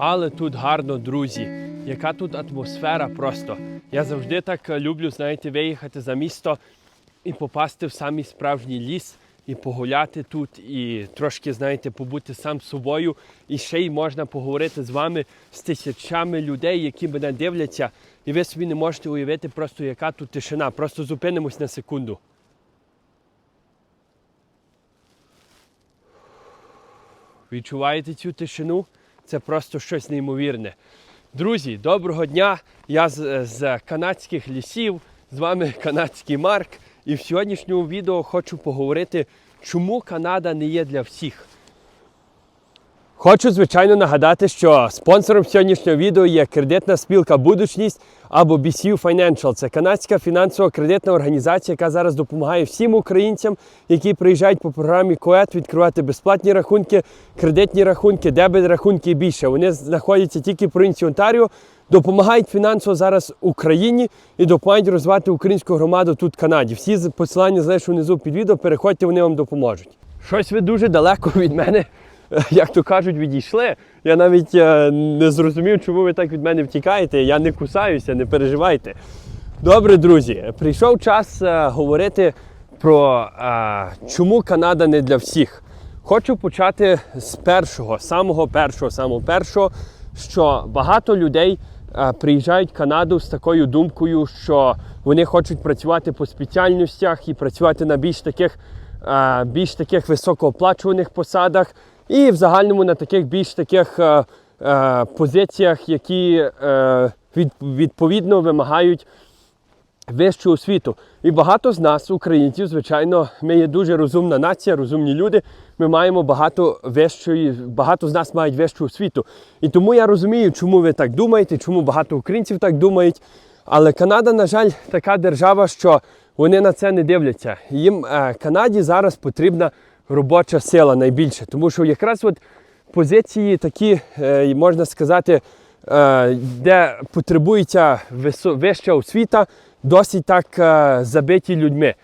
Але тут гарно, друзі. Яка тут атмосфера просто. Я завжди так е, люблю, знаєте, виїхати за місто і попасти в самий справжній ліс, і погуляти тут, і трошки, знаєте, побути сам собою. І ще й можна поговорити з вами з тисячами людей, які мене дивляться. І ви собі не можете уявити просто, яка тут тишина. Просто зупинимось на секунду. Відчуваєте цю тишину? Це просто щось неймовірне. Друзі, доброго дня! Я з, з канадських лісів, з вами канадський Марк. І в сьогоднішньому відео хочу поговорити, чому Канада не є для всіх. Хочу, звичайно, нагадати, що спонсором сьогоднішнього відео є кредитна спілка Будучність або BCU Financial. Це канадська фінансово-кредитна організація, яка зараз допомагає всім українцям, які приїжджають по програмі КОЕТ відкривати безплатні рахунки, кредитні рахунки, дебет рахунки і більше. Вони знаходяться тільки в провінції Онтаріо, допомагають фінансово зараз Україні і допомагають розвивати українську громаду тут в Канаді. Всі посилання залишу внизу під відео. Переходьте, вони вам допоможуть. Щось ви дуже далеко від мене як то кажуть, відійшли. Я навіть е, не зрозумів, чому ви так від мене втікаєте. Я не кусаюся, не переживайте. Добре, друзі, прийшов час е, говорити про е, чому Канада не для всіх. Хочу почати з першого, самого першого, самого першого, що багато людей е, приїжджають в Канаду з такою думкою, що вони хочуть працювати по спеціальностях і працювати на більш таких, е, більш таких високооплачуваних посадах, і в загальному на таких більш таких е, е, позиціях, які е, від, відповідно вимагають вищу освіту. І багато з нас, українців, звичайно, ми є дуже розумна нація, розумні люди. Ми маємо багато вищої, багато з нас мають вищу освіту. І тому я розумію, чому ви так думаєте, чому багато українців так думають. Але Канада, на жаль, така держава, що вони на це не дивляться. Їм е, Канаді зараз потрібна робоча сила найбільше, тому що якраз от позиції такі, е, можна сказати, е, де потребується вища освіта, досить так е, забиті людьми.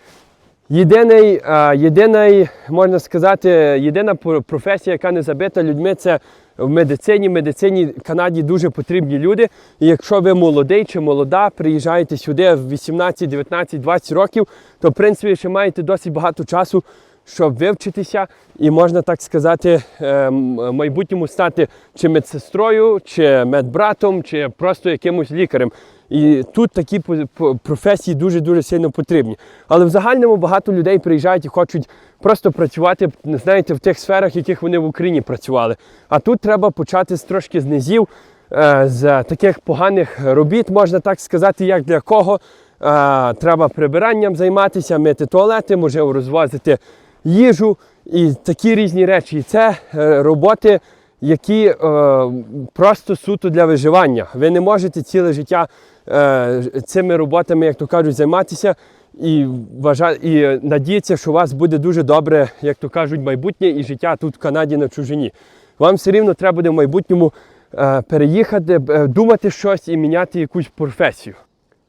Єдиний, єдиний, можна сказати, єдина професія, яка не забита людьми, це в медицині. В медицині в Канаді дуже потрібні люди. І якщо ви молодий чи молода, приїжджаєте сюди в 18, 19, 20 років, то в принципі ще маєте досить багато часу, щоб вивчитися, і можна так сказати, е, майбутньому стати чи медсестрою, чи медбратом, чи просто якимось лікарем. І тут такі професії дуже-дуже сильно потрібні. Але в загальному багато людей приїжджають і хочуть просто працювати, знаєте, в тих сферах, в яких вони в Україні працювали. А тут треба почати з трошки з низів, е, з таких поганих робіт, можна так сказати, як для кого. Е, Треба прибиранням займатися, мити туалети, можливо, розвозити їжу і такі різні речі. І це е, роботи, які е, просто суто для виживання. Ви не можете ціле життя е, цими роботами, як то кажуть, займатися і вважа... і надіятися, що у вас буде дуже добре, як то кажуть, майбутнє і життя тут в Канаді на чужині. Вам все рівно треба буде в майбутньому е, переїхати, е, думати щось і міняти якусь професію.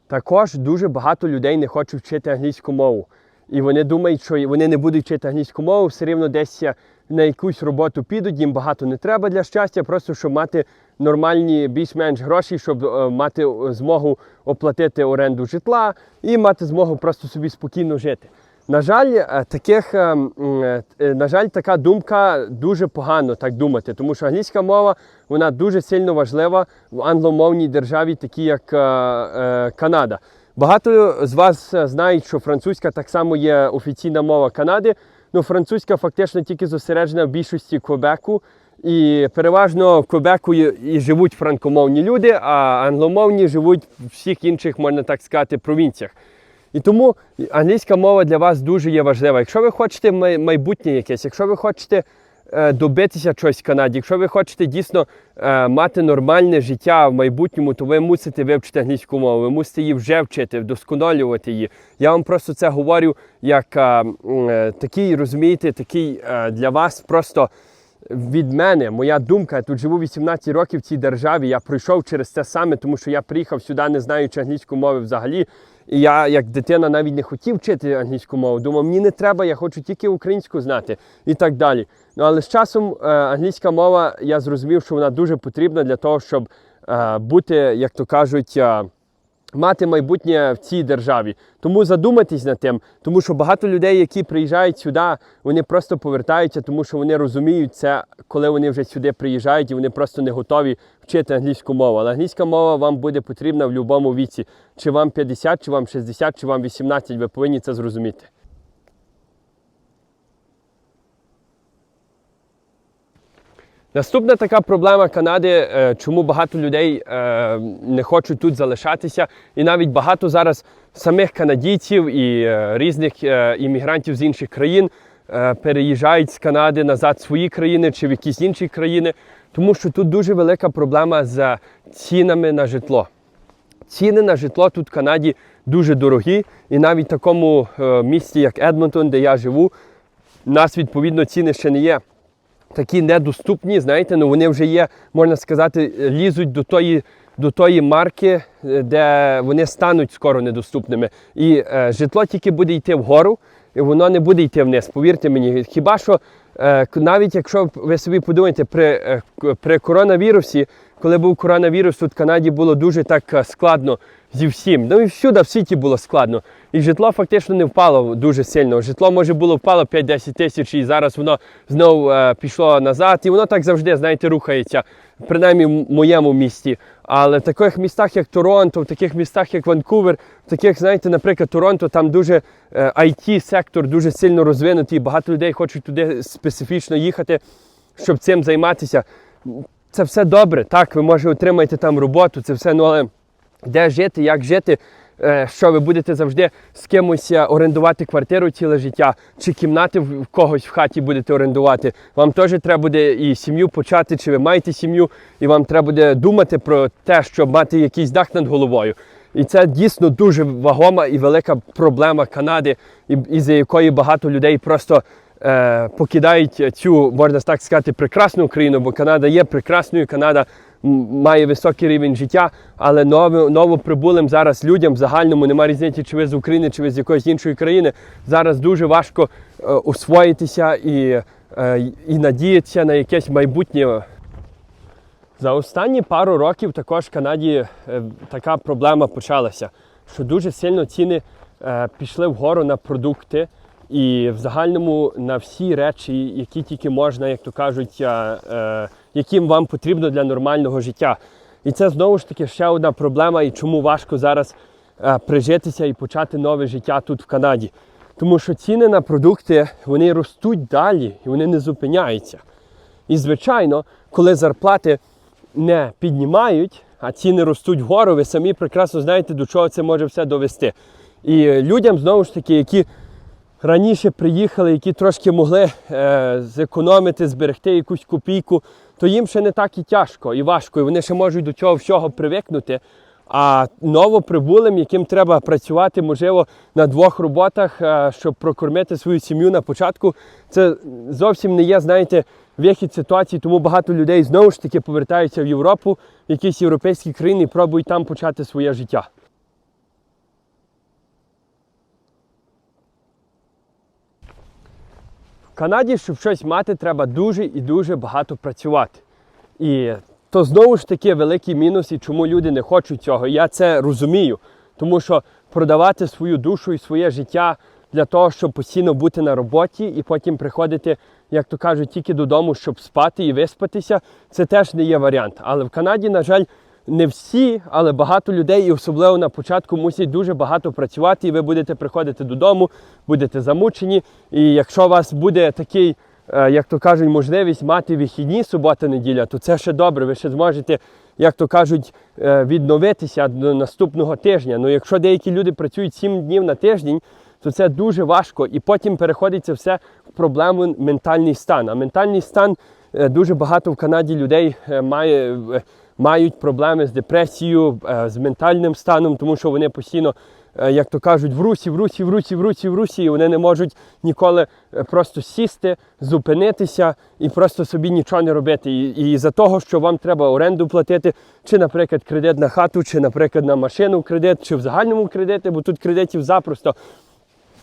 Також дуже багато людей не хочуть вчити англійську мову. І вони думають, що вони не будуть вчити англійську мову, все рівно десь на якусь роботу підуть, їм багато не треба для щастя, просто щоб мати нормальні більш-менш гроші, щоб е, мати е, змогу оплатити оренду житла і мати змогу просто собі спокійно жити. На жаль, е, таких, е, на жаль, така думка дуже погано так думати, тому що англійська мова вона дуже сильно важлива в англомовній державі, такі як Канада. Багато з вас знають, що французька так само є офіційна мова Канади. Ну, французька фактично тільки зосереджена в більшості Квебеку. І переважно в Квебеку і, живуть франкомовні люди, а англомовні живуть в всіх інших, можна так сказати, провінціях. І тому англійська мова для вас дуже є важлива. Якщо ви хочете майбутнє якесь, якщо ви хочете добитися чогось в Канаді, якщо ви хочете дійсно е, мати нормальне життя в майбутньому, то ви мусите вивчити англійську мову, ви мусите її вже вчити, вдосконалювати її. Я вам просто це говорю як е, е, такий, розумієте, такий е, для вас просто від мене, моя думка, я тут живу 18 років в цій державі. Я пройшов через це саме, тому що я приїхав сюди, не знаючи англійської мови взагалі. І я, як дитина, навіть не хотів вчити англійську мову. Думав, мені не треба, я хочу тільки українську знати і так далі. Ну але з часом е, англійська мова, я зрозумів, що вона дуже потрібна для того, щоб е, бути, як то кажуть, е, мати майбутнє в цій державі. Тому задумайтесь над тим, тому що багато людей, які приїжджають сюди, вони просто повертаються, тому що вони розуміють це, коли вони вже сюди приїжджають, і вони просто не готові вчити англійську мову. Але англійська мова вам буде потрібна в будь-якому віці. Чи вам 50, чи вам 60, чи вам 18, ви повинні це зрозуміти. Наступна така проблема Канади, е, чому багато людей е, не хочуть тут залишатися, і навіть багато зараз самих канадійців і е, різних іммігрантів з інших країн переїжджають з Канади назад в свої країни чи в якісь інші країни, тому що тут дуже велика проблема з цінами на житло. Ціни на житло тут в Канаді дуже дорогі, і навіть в такому місті, як Едмонтон, де я живу, у нас відповідно ціни ще не є такі недоступні, знаєте, ну вони вже є, можна сказати, лізуть до тої, до тої марки, е, де вони стануть скоро недоступними. І е, житло тільки буде йти вгору, і воно не буде йти вниз. Повірте мені. Хіба що е, навіть якщо ви собі подумаєте, при, е, при коронавірусі, коли був коронавірус, тут в Канаді було дуже так е, складно зі всім. Ну і всюди, в світі було складно. І житло фактично не впало дуже сильно. Житло може було впало 5-10 тисяч, і зараз воно знову е, пішло назад. І воно так завжди, знаєте, рухається, принаймні в моєму місті. Але в таких містах, як Торонто, в таких містах, як Ванкувер, в таких, знаєте, наприклад, Торонто, там дуже е, IT-сектор дуже сильно розвинутий. Багато людей хочуть туди специфічно їхати, щоб цим займатися. Це все добре. Так, ви може отримаєте там роботу, це все, ну але де жити, як жити, що ви будете завжди з кимось е, орендувати квартиру ціле життя, чи кімнати в когось в хаті будете орендувати. Вам теж треба буде і сім'ю почати, чи ви маєте сім'ю, і вам треба буде думати про те, щоб мати якийсь дах над головою. І це дійсно дуже вагома і велика проблема Канади, із-за якої багато людей просто е, покидають цю, можна так сказати, прекрасну Україну, бо Канада є прекрасною, Канада має високий рівень життя, але ново, новоприбулим зараз людям в загальному немає різниці, чи ви з України, чи ви з якоїсь іншої країни. Зараз дуже важко е, освоїтися і, е, і надіятися на якесь майбутнє. За останні пару років також в Канаді е, така проблема почалася, що дуже сильно ціни е, пішли вгору на продукти і в загальному на всі речі, які тільки можна, як то кажуть, е, е, яким вам потрібно для нормального життя. І це знову ж таки ще одна проблема, і чому важко зараз е, прижитися і почати нове життя тут в Канаді. Тому що ціни на продукти вони ростуть далі і вони не зупиняються. І звичайно, коли зарплати не піднімають, а ціни ростуть вгору, ви самі прекрасно знаєте, до чого це може все довести. І людям, знову ж таки, які раніше приїхали, які трошки могли е, зекономити, зберегти якусь копійку, то їм ще не так і тяжко і важко, і вони ще можуть до цього всього привикнути. А новоприбулим, яким треба працювати, можливо, на двох роботах, е, щоб прокормити свою сім'ю на початку, це зовсім не є, знаєте, вихід ситуації, тому багато людей знову ж таки повертаються в Європу, в якісь європейські країни і пробують там почати своє життя. Канаді, щоб щось мати, треба дуже і дуже багато працювати. І то знову ж таки великий мінус, і чому люди не хочуть цього. Я це розумію, тому що продавати свою душу і своє життя для того, щоб постійно бути на роботі і потім приходити, як то кажуть, тільки додому, щоб спати і виспатися, це теж не є варіант. Але в Канаді, на жаль, не всі, але багато людей, і особливо на початку, мусять дуже багато працювати, і ви будете приходити додому, будете замучені. І якщо у вас буде такий, е, як то кажуть, можливість мати вихідні субота-неділя, то це ще добре. Ви ще зможете, як то кажуть, е, відновитися до наступного тижня. Ну якщо деякі люди працюють 7 днів на тиждень, то це дуже важко. І потім переходить це все в проблему ментальний стан. А ментальний стан е, дуже багато в Канаді людей має. Мають проблеми з депресією, е, з ментальним станом, тому що вони постійно е, як то кажуть, в русі, в русі, в русі, в русі, в русі, і вони не можуть ніколи е, просто сісти, зупинитися і просто собі нічого не робити. І за того, що вам треба оренду платити, чи, наприклад, кредит на хату, чи, наприклад, на машину кредит, чи в загальному кредити, бо тут кредитів запросто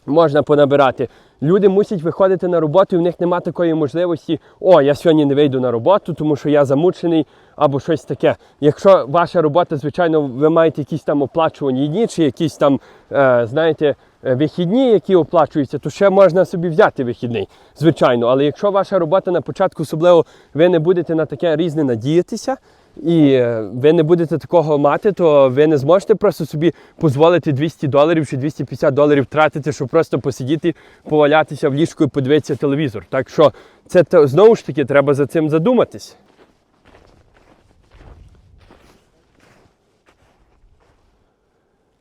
можна понабирати. Люди мусять виходити на роботу, і в них немає такої можливості, о, я сьогодні не вийду на роботу, тому що я замучений або щось таке. Якщо ваша робота, звичайно, ви маєте якісь там оплачувані дні, чи якісь там, е, знаєте, е, вихідні, які оплачуються, то ще можна собі взяти вихідний, звичайно. Але якщо ваша робота на початку, особливо ви не будете на таке різне надіятися, і е, ви не будете такого мати, то ви не зможете просто собі дозволити 200 доларів чи 250 доларів тратити, щоб просто посидіти, повалятися в ліжку і подивитися телевізор. Так що це знову ж таки треба за цим задуматись.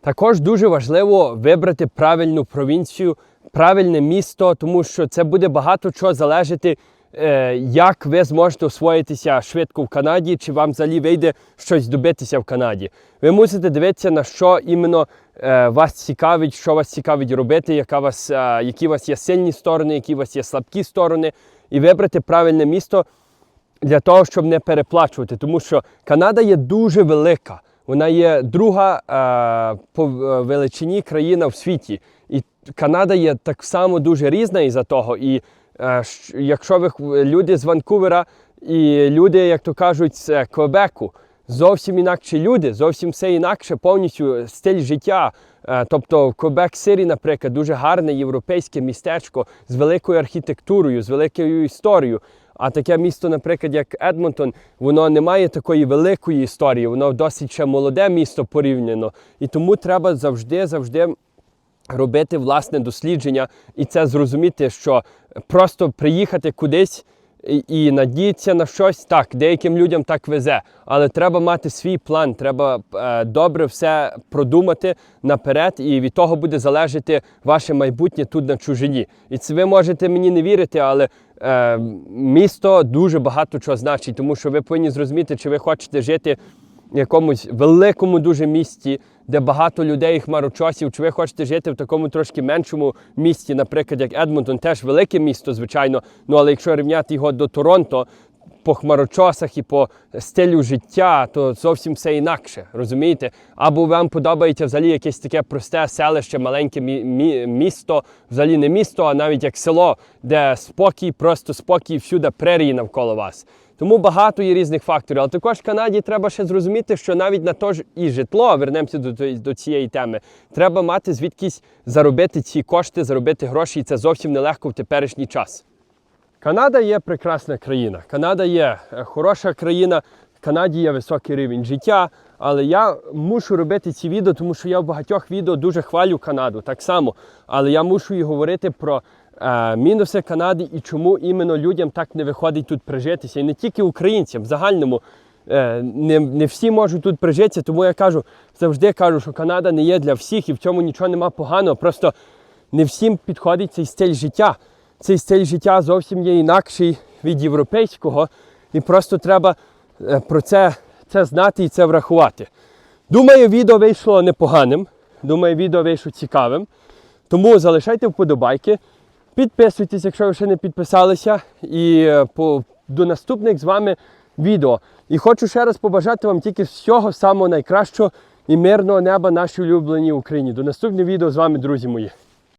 Також дуже важливо вибрати правильну провінцію, правильне місто, тому що це буде багато чого залежати, як ви зможете освоїтися швидко в Канаді, чи вам взагалі вийде щось добитися в Канаді. Ви мусите дивитися, на що іменно е, вас цікавить, що вас цікавить робити, яка вас, е, які у вас є сильні сторони, які у вас є слабкі сторони, і вибрати правильне місто для того, щоб не переплачувати. Тому що Канада є дуже велика. Вона є друга е, по е, величині країна в світі. І Канада є так само дуже різна із-за того. І е, якщо ви люди з Ванкувера і люди, як то кажуть, з Квебеку, зовсім інакші люди, зовсім все інакше, повністю стиль життя. Е, Тобто Квебек Сирі, наприклад, дуже гарне європейське містечко з великою архітектурою, з великою історією. А таке місто, наприклад, як Едмонтон, воно не має такої великої історії, воно досить ще молоде місто порівняно. І тому треба завжди, завжди робити власне дослідження і це зрозуміти, що просто приїхати кудись і, і надіятися на щось, так, деяким людям так везе, але треба мати свій план, треба е, добре все продумати наперед, і від того буде залежати ваше майбутнє тут на чужині. І це ви можете мені не вірити, але е, місто дуже багато чого значить, тому що ви повинні зрозуміти, чи ви хочете жити якомусь великому дуже місті, де багато людей хмарочосів, чи ви хочете жити в такому трошки меншому місті, наприклад, як Едмонтон, теж велике місто, звичайно. Ну але якщо рівняти його до Торонто, по хмарочосах і по стилю життя, то зовсім все інакше, розумієте? Або вам подобається взагалі якесь таке просте селище, маленьке мі- мі- місто, взагалі не місто, а навіть як село, де спокій, просто спокій, всюди прерії навколо вас. Тому багато є різних факторів. Але також в Канаді треба ще зрозуміти, що навіть на то ж і житло, вернемося до, до цієї теми, треба мати звідкись заробити ці кошти, заробити гроші, і це зовсім нелегко в теперішній час. Канада є прекрасна країна. Канада є е, хороша країна. В Канаді є високий рівень життя. Але я мушу робити ці відео, тому що я в багатьох відео дуже хвалю Канаду так само. Але я мушу і говорити про мінуси Канади і чому іменно людям так не виходить тут прижитися. І не тільки українцям, в загальному. Е, не, не всі можуть тут прижитися, тому я кажу, завжди кажу, що Канада не є для всіх і в цьому нічого нема поганого. Просто не всім підходить цей стиль життя. Цей стиль життя зовсім є інакший від європейського, і просто треба е, про це, це знати і це врахувати. Думаю, відео вийшло непоганим. Думаю, відео вийшло цікавим. Тому залишайте вподобайки, підписуйтесь, якщо ви ще не підписалися. І е, по, до наступних з вами відео. І хочу ще раз побажати вам тільки всього самого найкращого і мирного неба нашій улюбленій Україні. До наступного відео з вами, друзі мої.